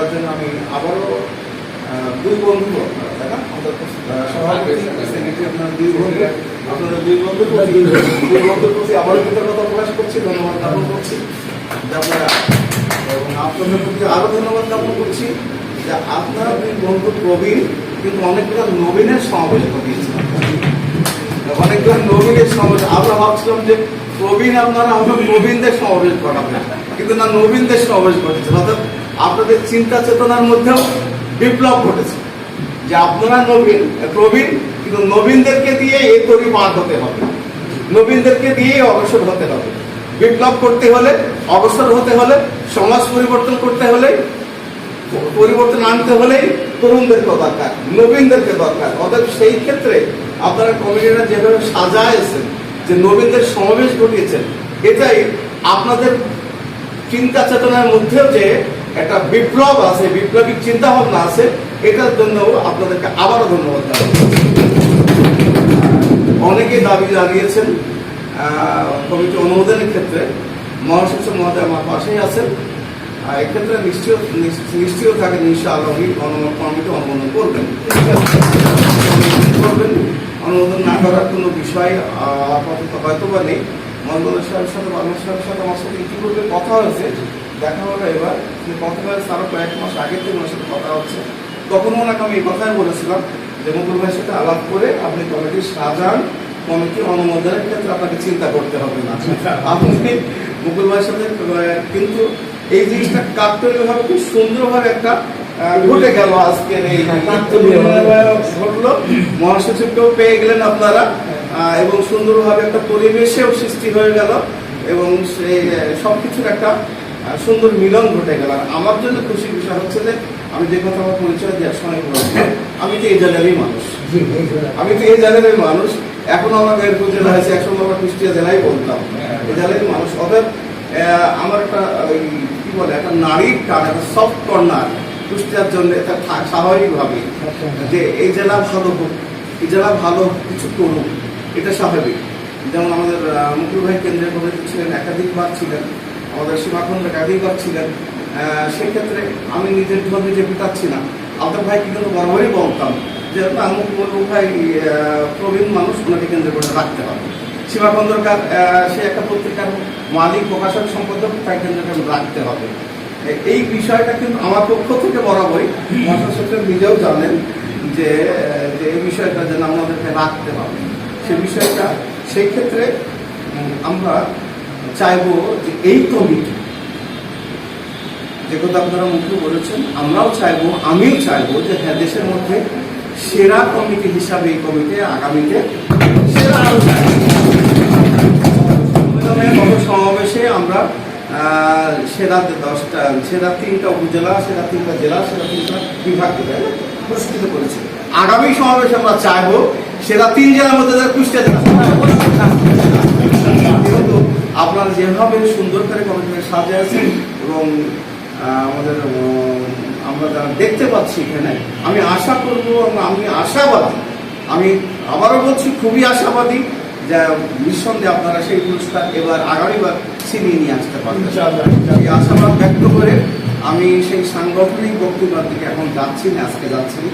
যার জন্য আমি আবারও দুই বন্ধু প্রবীণ, কিন্তু অনেকগুলো নবীনের সমাবেশ ঘটিয়েছেন। অনেকগুলো নবীনের সমাবেশ, আমরা ভাবছিলাম যে প্রবীণ আপনারা আমরা প্রবীণদের সমাবেশ ঘটাবেন, কিন্তু না, নবীনদের সমাবেশ ঘটেছে। অর্থাৎ আপনাদের চিন্তা চেতনার মধ্যেও বিপ্লব ঘটেছে যে আপনারা নবীন, প্রবীণ, কিন্তু নবীনদেরকে দিয়ে এই তরি পার হতে হবে। নবীনদেরকে দিয়ে অগ্রসর হতে হবে। বিপ্লব করতে হলে, অগ্রসর হতে হলে, সমাজ পরিবর্তন করতে হলে, পরিবর্তন আনতে হলেই তরুণদেরকে দরকার, নবীনদেরকে দরকার। অতএব সেই ক্ষেত্রে আপনারা কমিটিরা যেভাবে সাজাইছেন, যে নবীনদের সমাবেশ ঘটিয়েছেন, এটাই আপনাদের চিন্তা চেতনার মধ্যেও যে একটা বিপ্লব আছে বিপ্লবিক চিন্তা ভাবনা আছে, এটার জন্য আপনাদেরকে আবারও ধন্যবাদ অনেকে দাবি জানিয়েছেন কমিটি অনুমোদনের ক্ষেত্রে মহাসচিব মহোদয় আমার পাশেই আছেন। এক্ষেত্রে নিশ্চয় নিশ্চয় ইনশাআল্লাহ উনি অনু- কমিটি অনুমোদন করবেন। করবেন। অনুমোদন না করার কোনো বিষয় আপাতত হয়তো বা নেই। মন্ডলের সাহেবের সাথে মানুষ সাহেবের সাথে আমার সাথে ইতিপূর্বে কথা হয়েছে। দেখা হলো এবার যে কথা হয়েছে আরও কয়েক মাস আগে থেকে ওনার সাথে কথা হচ্ছে। তখন ওনাকে আমি এই কথাই বলেছিলাম যে মুকুল ভাইয়ের সাথে আলাপ করে আপনি কমিটি সাজান কমিটি অনুমোদনের ক্ষেত্রে আপনাকে চিন্তা করতে হবে না। আপনি মুকুল ভাইয়ের সাথে কিন্তু এই জিনিসটা কাকতলীয় ভাবে খুব সুন্দরভাবে একটা ঘটে গেল আজকে এই ঘটলো। মহাসচিবকেও পেয়ে গেলেন আপনারা এবং সুন্দরভাবে একটা পরিবেশেও সৃষ্টি হয়ে গেল এবং সেই আহ, সবকিছুর একটা সুন্দর মিলন ঘটে গেল। আর আমার জন্য খুশির বিষয় হচ্ছে যে আমি যে কথা আমার পরিচয় দেওয়ার সময় আমি তো এই জেলারই মানুষ। আমি তো এই জেলারই মানুষ। এখনও আমার মেহেরপুর জেলা হয়েছে একসময় আমরা কুষ্টিয়া জেলায় বলতাম। এই জেলারই মানুষ। অতএব আমার একটা ওই কি বলে একটা নারীর টান একটা সফট কর্নার কুষ্টিয়ার জন্য এটা স্বাভাবিকভাবে যে এই জেলা ভালো হোক এই জেলা ভালো কিছু করুক এটা স্বাভাবিক। যেমন আমাদের মুকুল ভাই কেন্দ্রীয় কমিটি ছিলেন একাধিকবার ছিলেন। আমাদের সীমাখণ্ড একাধিকবার ছিলেন সেক্ষেত্রে আমি নিজের ধর্মে নিজে পিটাচ্ছি না আপনার ভাইকে কিন্তু বরাবরই বলতাম যে ভাই প্রবীণ মানুষ, ওনাকে কেন্দ্র করে রাখতে হবে। সীমা খন্দকার সে একটা পত্রিকার মালিক, প্রকাশক, সম্পাদক তাই কেন্দ্র করে রাখতে হবে। এই বিষয়টা কিন্তু আমার পক্ষ থেকে বরাবরই মহাসচিব নিজেও জানেন যে যে এই বিষয়টা যেন আমাদেরকে রাখতে হবে। সে বিষয়টা, সেই ক্ষেত্রে আমরা চাইব যে এই কমিটি, যে কথা আপনারা মুখে বলেছেন, আমরাও চাইব, আমিও চাইব যে হ্যাঁ দেশের মধ্যে সেরা কমিটি হিসাবে এই কমিটি আগামীতে সেরা সমাবেশে আমরা সেরা দশটা, সেরা তিনটা উপজেলা, সেরা তিনটা জেলা, সেরা তিনটা বিভাগকে? পুরস্কৃত করেছি আগামী সমাবেশে আমরা চাইব সেটা তিন জেলার মধ্যে যারা কুষ্টিয়া জেলা আপনারা যেভাবে সুন্দর করে কমিটিকে সাজিয়েছেন এবং আমাদের আমরা যারা দেখতে পাচ্ছি এখানে আমি আশা করব এবং আমি আশাবাদী আমি আবারও বলছি খুবই আশাবাদী যে নিঃসন্দেহে আপনারা সেই পুরস্কার এবার আগামীবার ছিনিয়ে নিয়ে আসতে পারবেন এই আশাবাদ ব্যক্ত করে আমি সেই সাংগঠনিক বক্তব্যের দিকে এখন যাচ্ছি না আজকে যাচ্ছি না।